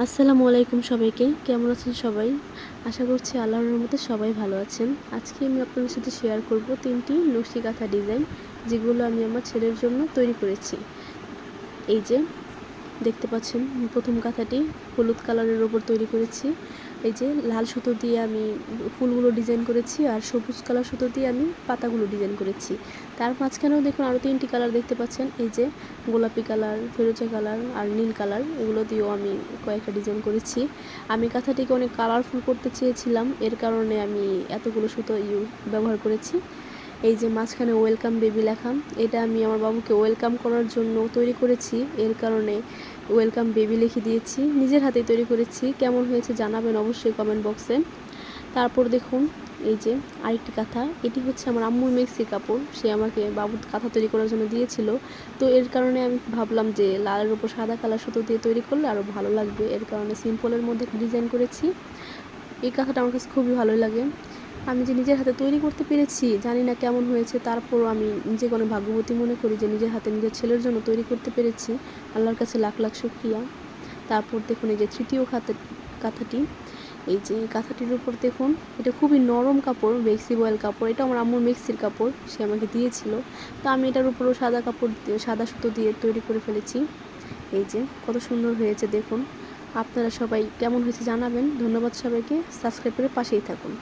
আসসালামু আলাইকুম সবাইকে। কেমন আছেন সবাই? আশা করছি আল্লাহর রহমতে সবাই ভালো আছেন। আজকে আমি আপনাদের সাথে শেয়ার করব তিনটি নকশি কাঁথা ডিজাইন যেগুলো আমি আমার ছেলের জন্য তৈরি করেছি। এই যে, দেখতে পাচ্ছেন, প্রথম কাঁথাটি হলুদ কালারের ওপর তৈরি করেছি। এই যে লাল সুতো দিয়ে আমি ফুলগুলো ডিজাইন করেছি আর সবুজ কালার সুতো দিয়ে আমি পাতাগুলো ডিজাইন করেছি। তার মাঝখানেও দেখুন আরও তিনটি কালার দেখতে পাচ্ছেন, এই যে গোলাপি কালার ফেরোজা কালার আর নীল কালার এগুলো দিয়েও আমি কয়েকটা ডিজাইন করেছি। আমি কাঁথাটিকে অনেক কালারফুল করতে চেয়েছিলাম, এর কারণে আমি এতগুলো সুতো ইউ ব্যবহার করেছি। এই যে মাঝখানে ওয়েলকাম বেবি লেখা, এটা আমি আমার বাবুকে ওয়েলকাম করার জন্য তৈরি করেছি। এর কারণে ওয়েলকাম বেবি লিখে দিয়েছি। নিজের হাতে তৈরি করেছি। কেমন হয়েছে জানাবেন অবশ্যই কমেন্ট বক্সে তারপর দেখুন, এই যে আরেকটি কাঁথা, এটি হচ্ছে আমার আম্মুর মেক্সির কাপড়। সে আমাকে বাবুর কাঁথা তৈরি করার জন্য দিয়েছিল। তো এর কারণে আমি ভাবলাম যে লালের উপর সাদা কালার সুতো দিয়ে তৈরি করলে আরও ভালো লাগবে। এর কারণে সিম্পলের মধ্যে ডিজাইন করেছি। এই কাঁথাটা আমার কাছে খুবই ভালো লাগে। আমি যে নিজের হাতে তৈরি করতে পেরেছি, জানি না কেমন হয়েছে, তারপরও আমি নিজেকে কোনো ভাগ্যবতী মনে করি যে নিজের হাতে নিজের ছেলের জন্য তৈরি করতে পেরেছি। আল্লাহর কাছে লাখ লাখ শুক্রিয়া। তারপর দেখুন এই যে তৃতীয় খাতা কাঁথাটি। এই যে কাঁথাটির উপর দেখুন, এটা খুবই নরম কাপড়, মেক্সি বয়েল কাপড়। এটা আমার আম্মুর মেক্সির কাপড়, সে আমাকে দিয়েছিল। তো আমি এটার উপরও সাদা কাপড় সাদা সুতো দিয়ে তৈরি করে ফেলেছি। এই যে কত সুন্দর হয়েছে, দেখুন। আপনারা সবাই কেমন হয়েছে জানাবেন। ধন্যবাদ সবাইকে। সাবস্ক্রাইব করে পাশেই থাকুন।